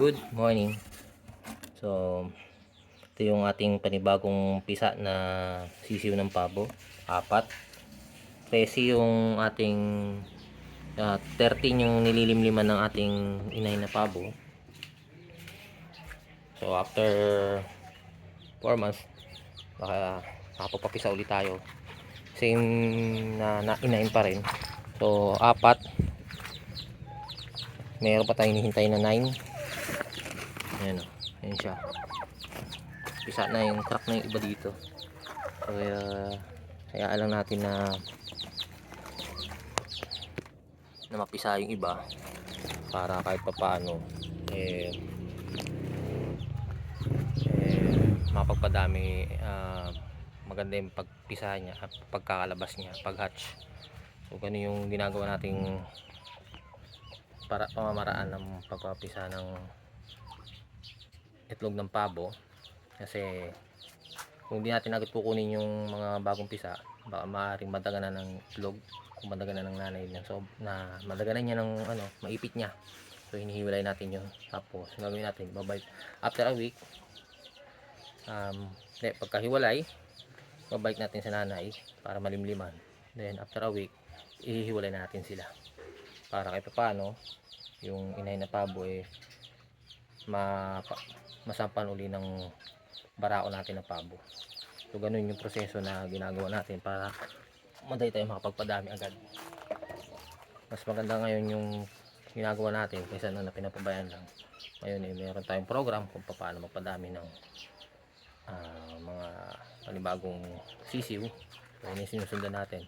Good morning. So, ito yung ating panibagong pisa na sisiw ng pabo. Apat. 13 yung ating ah, 13 yung nililimliman ng ating inay na pabo. So, after 4 months, baka nakapapapisa ulit tayo. Same na, na inain pa rin. So, apat. Meron pa tayong hinihintay na 9. Ayan o. Ayan siya. Pisa na yung crack na yung iba dito. Uh, kaya lang natin na na mapisa yung iba para kahit pa paano eh, eh mapagpadami ah, maganda yung pagpisa niya at pagkakalabas niya pag hatch so ganun yung ginagawa nating para pamamaraan ng pagpapisa ng itlog ng pabo. Kasi kung hindi natin agad kukunin yung mga bagong pisa baka maaaring madaganan ng itlog kung madaganan ng nanay niya. So na madaganan niya ng ano maipit niya. So hinihiwalay natin yun. Tapos gagawin natin babalik after a week um, de, pagkahiwalay babalik natin sa nanay para malimliman. Then after a week ihihiwalay natin sila. Para kahit paano yung inay na pabo eh ma masampan uli ng barao natin na pabo. So ganun yung proseso na ginagawa natin para madali tayo makapagpadami agad. Mas maganda ngayon yung ginagawa natin kaysa nung na pinapabayaan lang. Ngayon eh meron tayong program kung paano magpadami ng ah, mga panibagong sisiw. Yun yung sinusundan natin.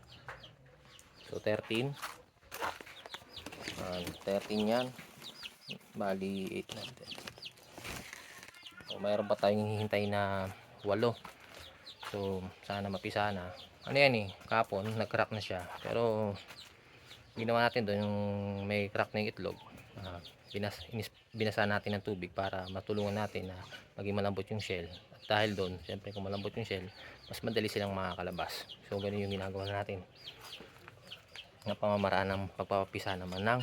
So 13 Ah, 13 yan. Bali 8 natin so mayroon pa tayong hihintay na 8 so sana mapisa na. Ano yan eh kapon nag-crack na siya. Pero ginawa natin doon yung may crack na yung itlog. Ah, binas, inis, binasa natin ng tubig para matulungan natin na maging malambot yung shell. At dahil doon syempre kung malambot yung shell mas madali silang makakalabas. So ganun yung ginagawa natin. Na pamamaraan ng pagpapapisa naman ng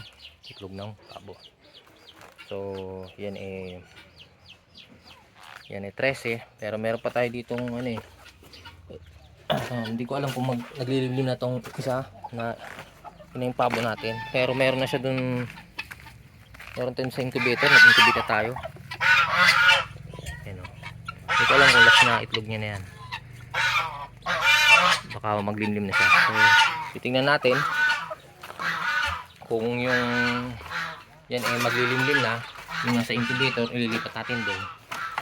itlog ng pabo. So yan eh yan eh 13 pero meron pa tayo ditong ano eh. Um, hindi ko alam kung mag, naglilimlim na tong isa na yun yung pabo natin. Pero meron na siya dun meron tayo sa incubator nag-incubate na tayo. Yan o hindi ko alam kung last na itlog niya na yan. Baka maglimlim na siya. So titingnan natin kung yung yan ay maglilimlim na. Yung nasa incubator ililipat natin doon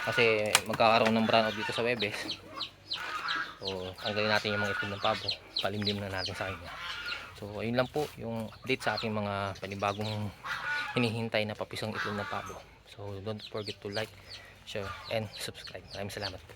kasi magkakaroon ng brown out dito sa webes. So tanggalin natin yung mga itlog ng pabo palimlim na natin sa kanya. So ayun lang po yung update sa aking mga panibagong hinihintay na papisang itlog ng pabo so don't forget to like share and subscribe. Maraming salamat po